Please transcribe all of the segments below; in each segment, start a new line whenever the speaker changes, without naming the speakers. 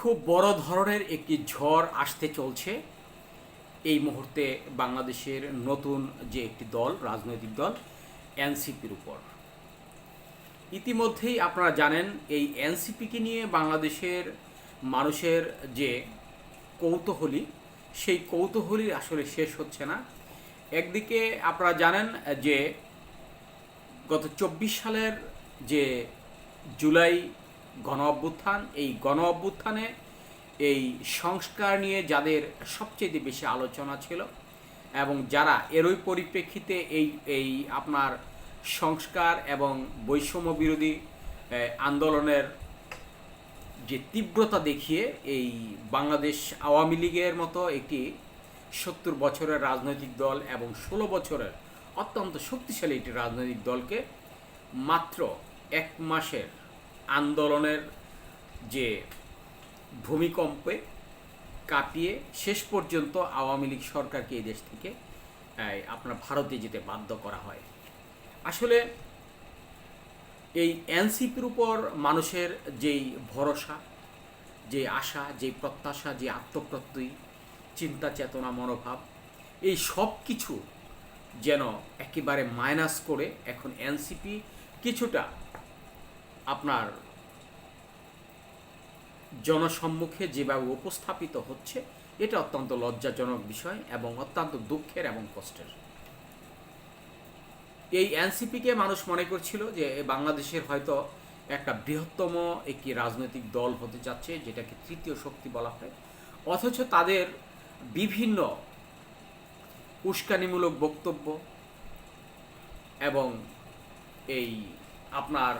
খুব বড় ধরনের একটি ঝড় আসতে চলছে। এই মুহূর্তে বাংলাদেশের নতুন যে একটি দল, রাজনৈতিক দল, এনসিপির উপর। ইতিমধ্যেই আপনারা জানেন, এই এনসিপিকে নিয়ে বাংলাদেশের মানুষের যে কৌতূহলী, সেই কৌতূহলী আসলে শেষ হচ্ছে না। একদিকে আপনারা জানেন যে গত চব্বিশ সালের যে জুলাই গণ অভ্যুত্থান এই গণ অভ্যুত্থানে এই সংস্কার নিয়ে যাদের সবচেয়ে বেশি আলোচনা ছিল এবং যারা এরই পরিপ্রেক্ষিতে এই এই আপনার সংস্কার এবং বৈষম্য বিরোধী আন্দোলনের যে তীব্রতা দেখিয়ে এই বাংলাদেশ আওয়ামী লীগের মতো একটি সত্তর বছরের রাজনৈতিক দল এবং ষোলো বছরের অত্যন্ত শক্তিশালী একটি রাজনৈতিক দলকে মাত্র এক মাসের আন্দোলনের যে ভূমিকম্পে কাঁপিয়ে শেষ পর্যন্ত আওয়ামী লীগ সরকারকে এই দেশ থেকে আপনার ভারতে যেতে বাধ্য করা হয়। আসলে এই এনসিপির উপর মানুষের যেই ভরসা, যে আশা যে প্রত্যাশা, যে আত্মপ্রত্যয়, চিন্তা চেতনা, মনোভাব, এই সব কিছু যেন একেবারে মাইনাস করে এখন এনসিপি কিছুটা আপনার জনসম্মুখে যেভাবে উপস্থাপিত হচ্ছে, এটা অত্যন্ত লজ্জাজনক বিষয় এবং অত্যন্ত দুঃখের এবং কষ্টের। এই এনসিপিকে মানুষ মনে করছিল যে বাংলাদেশের হয়তো একটা বৃহত্তম একটি রাজনৈতিক দল হতে যাচ্ছে, যেটাকে তৃতীয় শক্তি বলা হয়। অথচ তাদের বিভিন্ন উস্কানিমূলক বক্তব্য এবং এই আপনার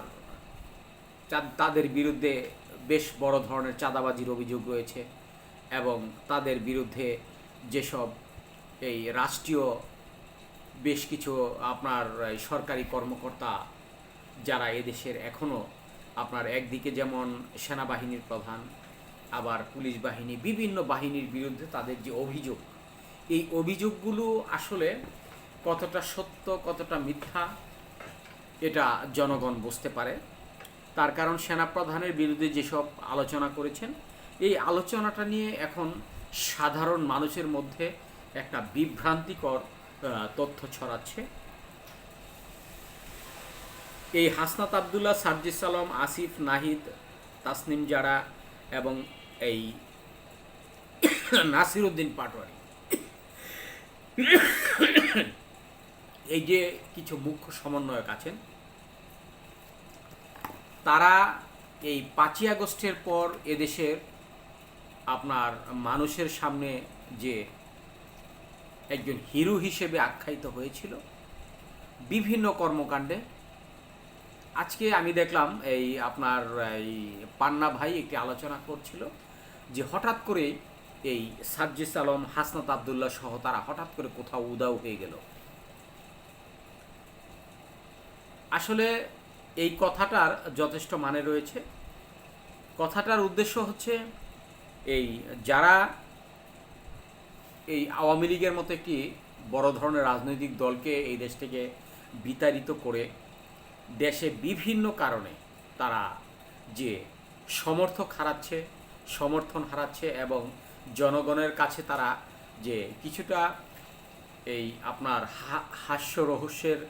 তাদের বিরুদ্ধে বেশ বড় ধরনের চাঁদাবাজির অভিযোগ রয়েছে এবং তাদের বিরুদ্ধে যেসব এই রাষ্ট্রীয় বেশ কিছু আপনার সরকারি কর্মকর্তা যারা এদেশের এখনও আপনার একদিকে যেমন সেনাবাহিনীর প্রধান, আবার পুলিশ বাহিনী, বিভিন্ন বাহিনীর বিরুদ্ধে তাদের যে অভিযোগ, এই অভিযোগগুলো আসলে কতটা সত্য, কতটা মিথ্যা, এটা জনগণ বুঝতে পারে। তার কারণ সেনাপ্রধানের বিরুদ্ধে যেসব আলোচনা করেছেন, এই আলোচনাটা নিয়ে এখন সাধারণ মানুষের মধ্যে একটা বিভ্রান্তিকর তথ্য ছড়াচ্ছে। এই হাসনাত আবদুল্লাহ, সার্জিস আলম, আসিফ, নাহিদ, তাসনিম জারা এবং এই নাসির উদ্দিন পাটোয়ারি। এই যে কিছু মুখ্য সমন্বয়ক আছেন তারা এই পাঁচই আগস্টের পর এদেশের আপনার মানুষের সামনে যে একজন হিরো হিসেবে আখ্যায়িত হয়েছিল, বিভিন্ন কর্মকাণ্ডে। আজকে আমি দেখলাম এই আপনার এই পান্না ভাই একটি আলোচনা করছিল যে হঠাৎ করে এই সার্জিস আলম, হাসনাত আবদুল্লাহ সহ তারা হঠাৎ করে কোথাও উদাও হয়ে গেল। আসলে এই কথাটার যথেষ্ট মানে রয়েছে। কথাটার উদ্দেশ্য হচ্ছে এই যারা এই আওয়ামী লীগের মতো একটি বড় ধরনের রাজনৈতিক দলকে এই দেশ থেকে বিতাড়িত করে দেশে বিভিন্ন কারণে তারা যে সমর্থক হারাচ্ছে, সমর্থন হারাচ্ছে এবং জনগণের কাছে তারা যে কিছুটা এই আপনার হাস্য রহস্যের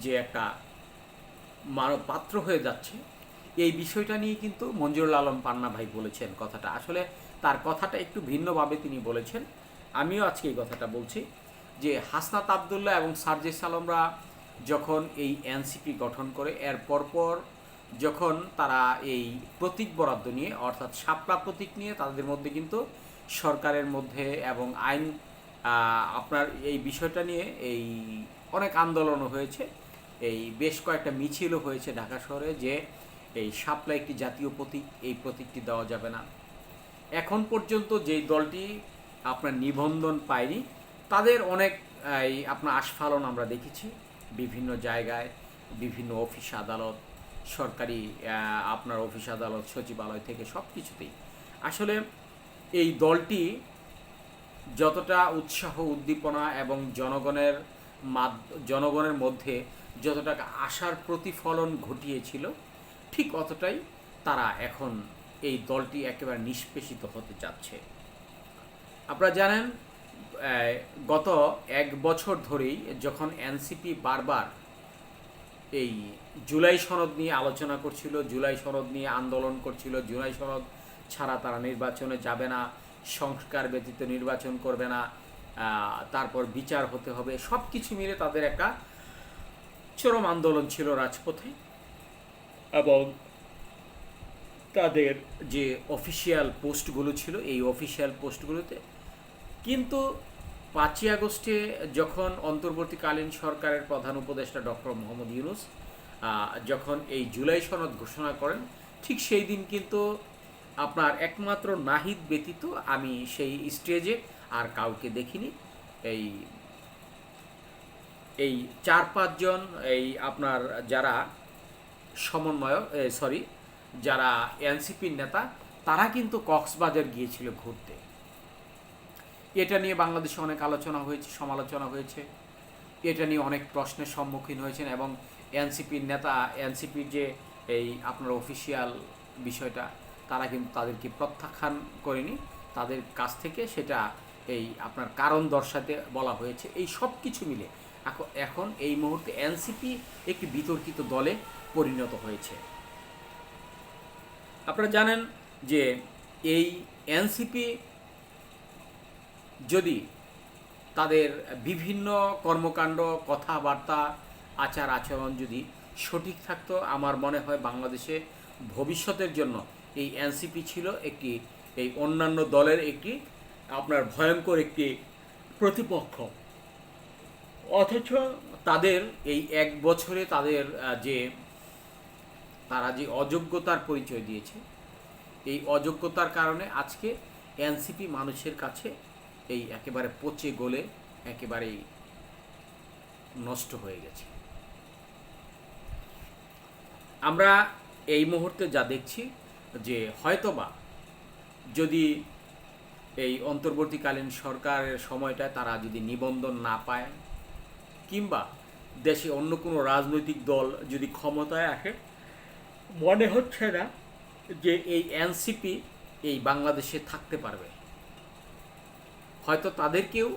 যে একটা পাত্র হয়ে যাচ্ছে। এই বিষয়টা নিয়ে কিন্তু মঞ্জুরুল আলম পান্না ভাই বলেছেন কথাটা। আসলে তার কথাটা একটু ভিন্নভাবে তিনি বলেছেন। আমিও আজকে এই কথাটা বলছি যে হাসনাত আবদুল্লাহ এবং সার্জিস আলমরা যখন এই এনসিপি গঠন করে, এর পরপর যখন তারা এই প্রতীক বরাদ্দ নিয়ে, অর্থাৎ শাপলা প্রতীক নিয়ে, তাদের মধ্যে কিন্তু সরকারের মধ্যে এবং আইন আপনার এই বিষয়টা নিয়ে এই অনেক আন্দোলনও হয়েছে। এই বেশ কয়েকটা মিছিলও হয়েছে ঢাকা শহরে যে এই শাপলা একটি জাতীয় প্রতীক, এই প্রতীকটি দেওয়া যাবে না। এখন পর্যন্ত যেই দলটি আপনার নিবন্ধন পায়নি, তাদের অনেক, এই আপনার আস্ফালন আমরা দেখেছি। বিভিন্ন জায়গায় বিভিন্ন অফিস আদালত, সরকারি আপনার অফিস আদালত, সচিবালয় থেকে সব কিছুতেই আসলে এই দলটি যতটা উৎসাহ, উদ্দীপনা এবং জনগণের মাদ- জনগণের মধ্যে যতটা আশার প্রতিফলন ঘটিয়েছিল, ঠিক অতটাই তারা এখন এই দলটি একেবারে নিষ্পেষিত হতে যাচ্ছে আপনারা জানেন গত এক বছর ধরেই যখন এনসিপি বারবার এই জুলাই সনদ নিয়ে আলোচনা করছিল, জুলাই সনদ নিয়ে আন্দোলন করছিল, জুলাই সনদ ছাড়া তারা নির্বাচনে যাবে না, সংস্কার ব্যতীত নির্বাচন করবে না তারপর বিচার হতে হবে সব কিছু মিলে তাদের একটা চরম আন্দোলন ছিল রাজপথে এবং তাদের যে অফিসিয়াল পোস্টগুলো ছিল, এই অফিসিয়াল পোস্টগুলোতে কিন্তু পাঁচই আগস্টে যখন অন্তর্বর্তীকালীন সরকারের প্রধান উপদেষ্টা ডক্টর মোহাম্মদ ইউনুস যখন এই জুলাই সনদ ঘোষণা করেন, ঠিক সেই দিন কিন্তু আপনার একমাত্র নাহিদ ব্যতীত আমি সেই স্টেজে আর কাউকে দেখিনি। এই এই চার পাঁচজন, এই আপনার যারা সমন্বয়ক সরি যারা এনসিপির নেতা, তারা কিন্তু কক্সবাজার গিয়েছিল ঘুরতে। এটা নিয়ে বাংলাদেশে অনেক আলোচনা হয়েছে, সমালোচনা হয়েছে। এটা নিয়ে অনেক প্রশ্নের সম্মুখীন হয়েছেন এবং এনসিপির নেতা, এনসিপির যে এই আপনার অফিসিয়াল বিষয়টা, তারা কিন্তু তাদেরকে প্রত্যাখ্যান করেনি। তাদের কাছ থেকে সেটা এই আপনার কারণ দর্শাতে বলা হয়েছে। এই সব কিছু মিলে এখন- এই মুহূর্তে এনসিপি একটি বিতর্কিত দলে পরিণত হয়েছে। আপনারা জানেন যে এই এনসিপি যদি তাদের বিভিন্ন কর্মকাণ্ড, কথাবার্তা, আচার আচরণ যদি সঠিক থাকতো, আমার মনে হয় বাংলাদেশে ভবিষ্যতের জন্য এই এনসিপি ছিল একটি, এই অন্যান্য দলের একটি আপনার ভয়ঙ্কর একটি প্রতিপক্ষ। অথচ তাদের এই এক বছরে তাদের যে, তারা যে অযোগ্যতার পরিচয় দিয়েছে, এই অযোগ্যতার কারণে আজকে এনসিপি মানুষের কাছে এই একেবারে পচে গলে একেবারেই নষ্ট হয়ে গেছে। আমরা এই মুহূর্তে যা দেখছি যে হয়তোবা যদি এই অন্তর্বর্তীকালীন সরকারের সময়টায় তারা যদি নিবন্ধন না পায়, কিংবা দেশে অন্য কোনো রাজনৈতিক দল যদি ক্ষমতায় আসে, মনে হচ্ছে না যে এই এনসিপি এই বাংলাদেশে থাকতে পারবে। হয়তো তাদেরকেও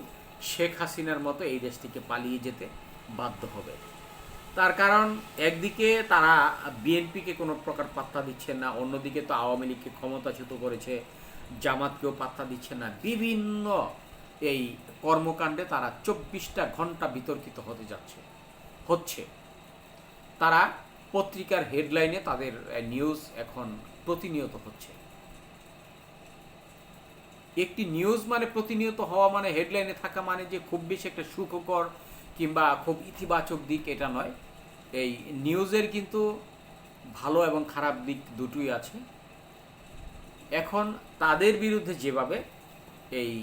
শেখ হাসিনার মতো এই দেশ থেকে পালিয়ে যেতে বাধ্য হবে। তার কারণ, একদিকে তারা বিএনপিকে কোনো প্রকার পাত্তা দিচ্ছেন না, অন্যদিকে তো আওয়ামী লীগকে ক্ষমতাচ্যুত করেছে। জামাতকেও পাত্তা দিচ্ছে না। বিভিন্ন এই কর্মকাণ্ডে তারা চব্বিশটা ঘণ্টা বিতর্কিত হতে যাচ্ছে, হচ্ছে। তারা পত্রিকার হেডলাইনে তাদের নিউজ এখন প্রতিনিয়ত হচ্ছে। একটি নিউজ মানে প্রতিনিয়ত হওয়া মানে হেডলাইনে থাকা মানে যে খুব বেশি একটা সুখকর কিংবা খুব ইতিবাচক দিক এটা নয়। এই নিউজের কিন্তু ভালো এবং খারাপ দিক দুটোই আছে। এখন তাদের বিরুদ্ধে যেভাবে এই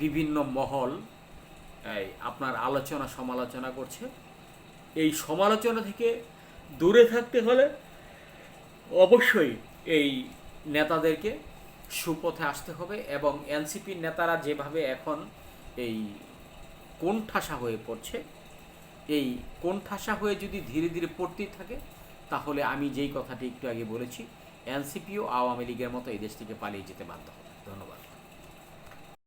বিভিন্ন মহল, এই আপনার আলোচনা সমালোচনা করছে, এই সমালোচনা থেকে দূরে থাকতে হলে অবশ্যই এই নেতাদেরকে সুপথে আসতে হবে এবং এনসিপির নেতারা যেভাবে এখন এই কোণঠাসা হয়ে পড়ছে, এই কোণঠাসা হয়ে যদি ধীরে ধীরে পড়তেই থাকে, তাহলে আমি যেই কথাটি একটু আগে বলেছি এনসিপিও আওয়ামী লীগের মতো এই দেশ থেকে পালিয়ে যেতে বাধ্য হবে। ধন্যবাদ।